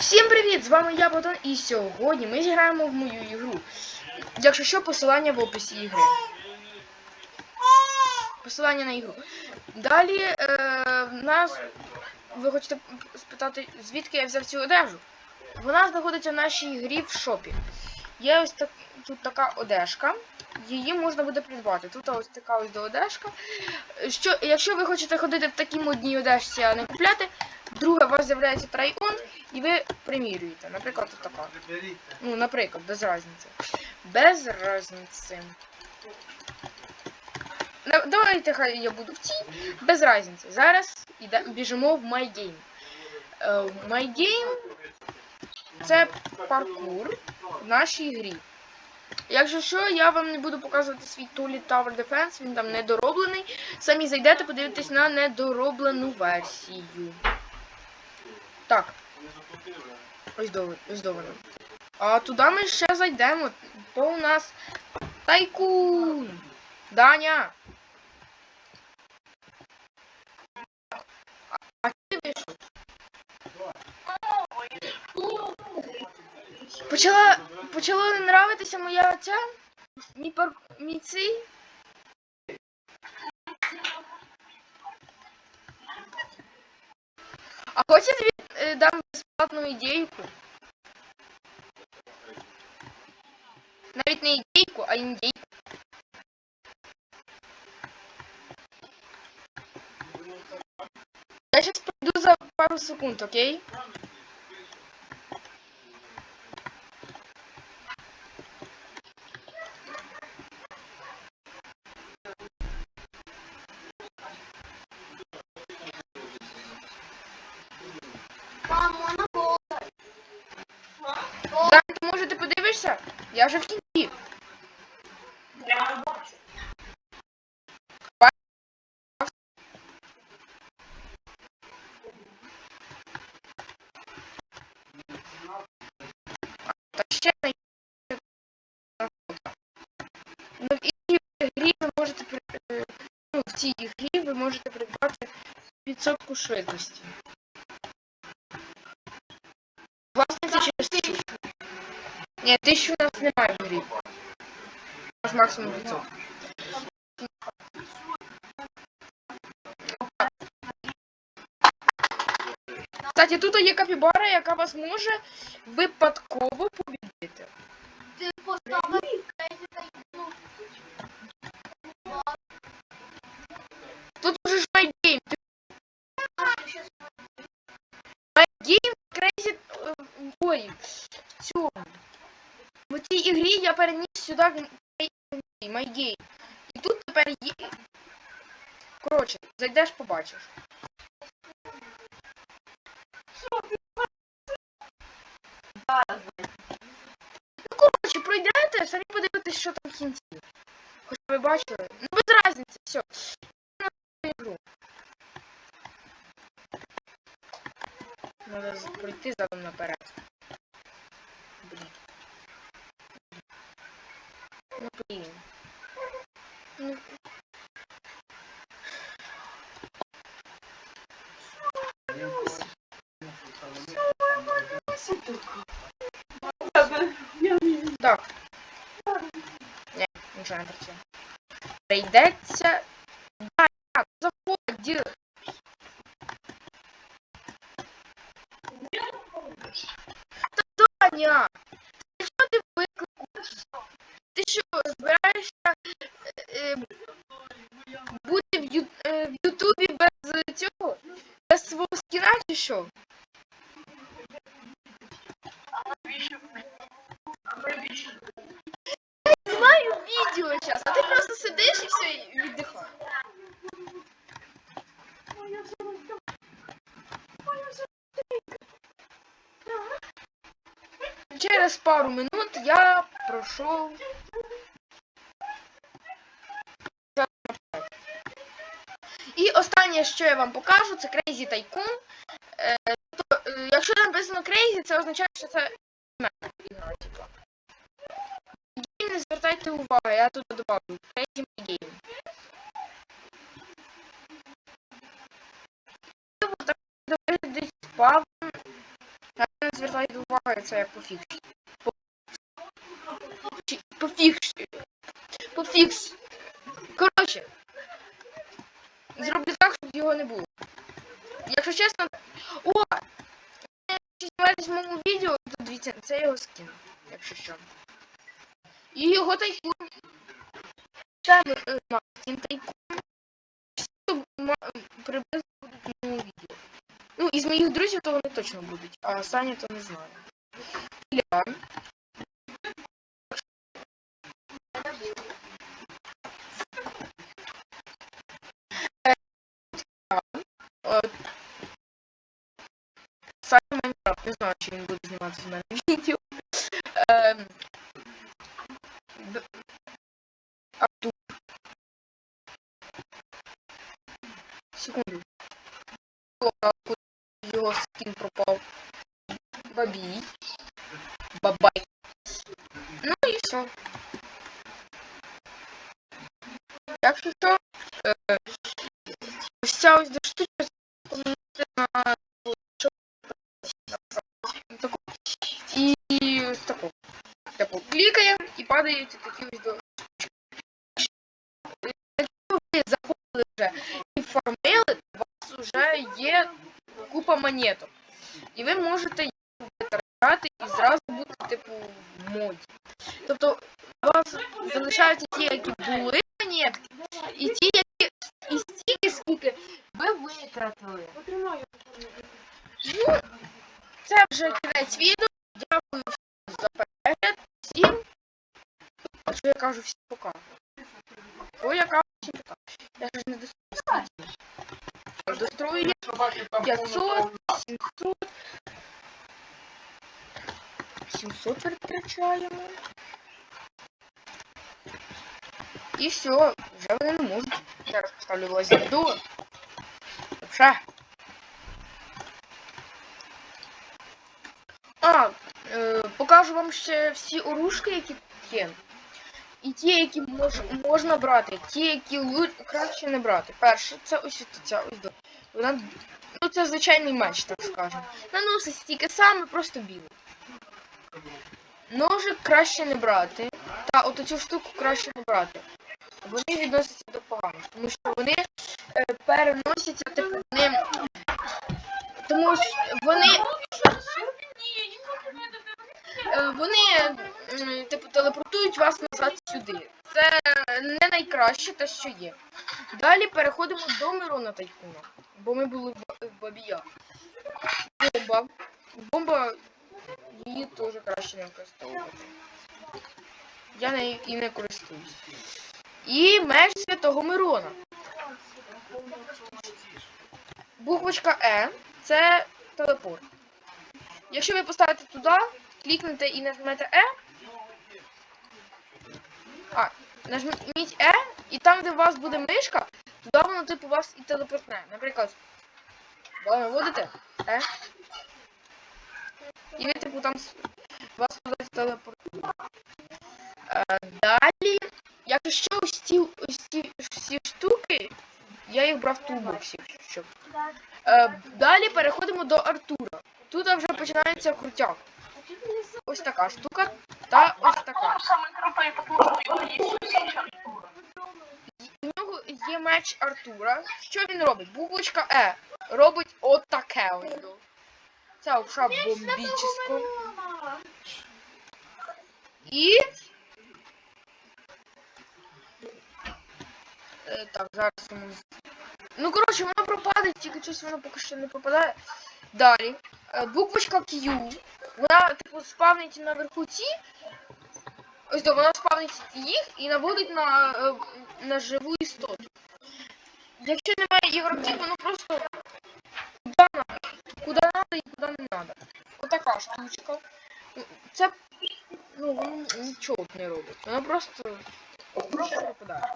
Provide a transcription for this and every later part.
Всім привіт! З вами я Богдан і сьогодні ми зіграємо в мою ігру. Якщо що, посилання в описі ігри. Посилання на ігру. Далі е, в нас. Ви хочете спитати, звідки я взяв цю одежу? Вона знаходиться в нашій грі в шопі. Є ось так, тут така одежка. Її можна буде придбати. Тут ось така ось до одежка. Що, якщо ви хочете ходити в такій модній одежці, а не купляти, друге у вас з'являється трайон, і ви примірюєте. Наприклад, от така. Ну, наприклад, без різниці. Без різниці. Давайте хай я буду в цій. Без різниці. Зараз біжимо в My Game. Е, в My Game це паркур в нашій грі. Якщо що, я вам не буду показувати свій Tulip Tower Defense, він там недороблений. Самі зайдете, подивитесь на недороблену версію. Так, ось до, ось до. А туди ми ще зайдемо. То у нас тайкун. Даня. А ти вийшов? Почала, почала не нравитися моя ця? Мій пар... мій цей? А хочеш тобі е, дам безплатну ідейку? Навіть не ідейку, а індейку. Я сейчас пройду за пару секунд, окей? Я вже в кінці. Та ще не Ну, в цій грі ви можете при- е, ну, в цій грі ви можете придбати відсотку швидкості. Ні, тисячу у нас немає в грі. У максимум 500. Кстати, тут є капібара, яка вас може випадково побідити. Ти поставив Тут уже ж Game Crazy... е, Ой, в. Цій ігрі я переніс сюди My І тут тепер є... Коротше, зайдеш, побачиш. Ну, коротше, пройдете, самі подивитесь, що там в кінці. Хоч ви бачили. Ну, без разниці, все. Ігру. Надо пройти задом наперед. Ну, блін. Ну. Так. Ні, нічого не працює. Прийдеться. Да, так, заходь. Та Таня! Ти що ти виклику? Ти що, збираєшся е, е, бути в, ю, е, в Ютубі без цього? Без свого скіна чи що? Я знаю відео зараз, а ти просто сидиш і все і віддихаєш. Через пару минут я пройшов. І останнє, що я вам покажу, це Crazy Tycoon. Е, тобто, е, якщо написано Crazy, це означає, що це мене ігра, типу. Не звертайте уваги, я тут добавлю. Crazy My Game. Тобто, десь пав. Я не звертайте увагу, це як пофікс. Пофікс. Пофікс. Коротше. Зроблю так, щоб його не було. Якщо чесно. О! Якщо в моєму відео, то дивіться, це його скін, якщо що. І його тайкун. Steam тайкун. Приблизно будуть моєму відео. Ну, із моїх друзів то вони точно будуть, а Саня то не знаю. Ля. Е, е, Саня Знаю, чи він буде знімати. Ем, Артур. Секунду. Його скін пропав. Бабій. Бабай. Ну і все. Якщо що, е, ось ця до на таку. І ось таку. Таку клікаємо і падають такі ось Якщо ви заходили вже і фармили, у вас вже є купа монеток. І ви можете їх витрачати і зразу бути, типу, в моді. Тобто у вас залишаються ті, які були монетки, і ті, які і стільки, скільки ви витратили. Ну, це вже кінець відео. Дякую всім за перегляд. Всім. А що я кажу всім пока? Що я кажу всім пока? Я ж не дострою. Дострою я 500, 700. 700 витрачаємо. І все, вже вони не можуть. Зараз поставлю лазерду. Все. А, е, покажу вам ще всі оружки, які тут є. І ті, які мож, можна брати, ті, які лу- краще не брати. Перше, це ось ця ось. Вона, ну це звичайний меч, так скажемо. Наносить стільки саме, просто білий. Ножик краще не брати. Та от цю штуку краще не брати. Вони відносяться до поганих, тому що вони е, переносяться, типу, вони. Тому що вони Е, вони типу телепортують вас назад сюди. Це не найкраще те, що є. Далі переходимо до Мирона Тайкуна, бо ми були в Бабія. Бомба. Бомба її теж краще не використовувати. Я нею і не користуюсь. І меч святого Мирона. Буквочка Е це телепорт. Якщо ви поставите туди, клікнете і нажмете Е. А, нажміть Е, і там, де у вас буде мишка, туди воно типу вас і телепортне. Наприклад, ви вводите Е. І ви типу там вас туди телепортує. Е, далі, якщо ось ці, ось ці всі штуки, я їх брав в тулбоксі, щоб. Е, далі переходимо до Артура. Тут вже починається крутяк. Ось така штука та ось така. У нього є меч Артура. Що він робить? Буквочка Е. Робить отаке ось. Це обша бомбічеsko. І. Е, Так, зараз йому. Ну, коротше, воно пропаде, тільки щось воно поки що не пропадає. Далі. Е, Буквочка Q. Вона, типу, спавнить наверху ці. Ось то вона спавнить їх і наводить на, е, на живу істоту. Якщо немає ігроків, воно просто куди надо, куди надо і куди не надо. Отака штучка. Це ну, нічого не робить. Воно просто, просто пропадає.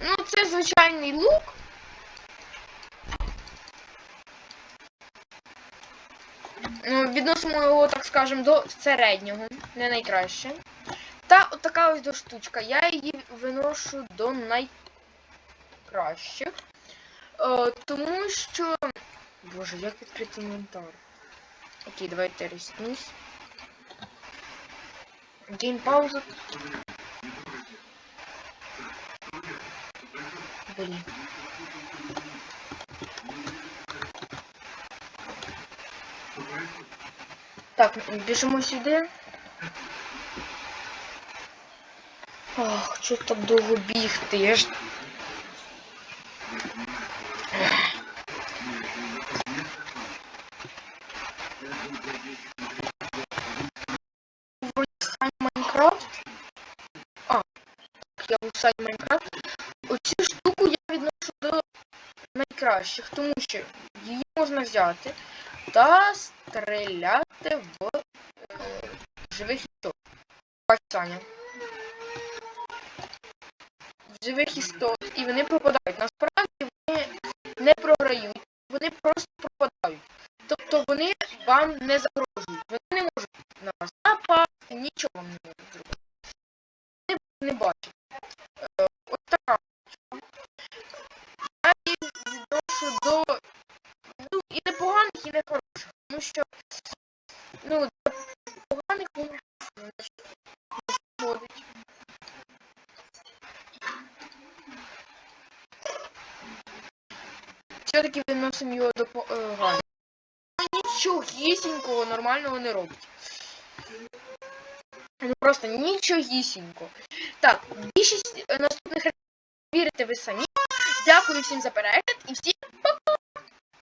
Ну, це звичайний лук. Відносимо його, так скажемо, до середнього, не найкраще. Та от така ось до штучка. Я її виношу до найкращих. Е, тому що. Боже, як відкрити інвентар? Окей, давайте ріснусь. Гейм пауза. Блін. Так, біжимо сюди. Ох, що так довго бігти? Я ж. Майнкрафт. А, я був сайт Майнкрафт. Оцю штуку я відношу до найкращих, тому що її можна взяти та стріляти в е, живих істот. В живих істот. І вони пропадають. Насправді вони не програють, вони просто пропадають. Тобто вони вам не загрожують. Вони не можуть на вас напасти, нічого вам не можуть зробити. Вони не бачать. Е, Ось така. Непоганих, і. Тому що ну, для поганих не підходить. Все-таки відносимо його до поганих. Нічогісінького нормального не робить. Ну просто нічогісінько. Так, більшість е, наступних речей вірите ви самі. Дякую всім за перегляд і всім!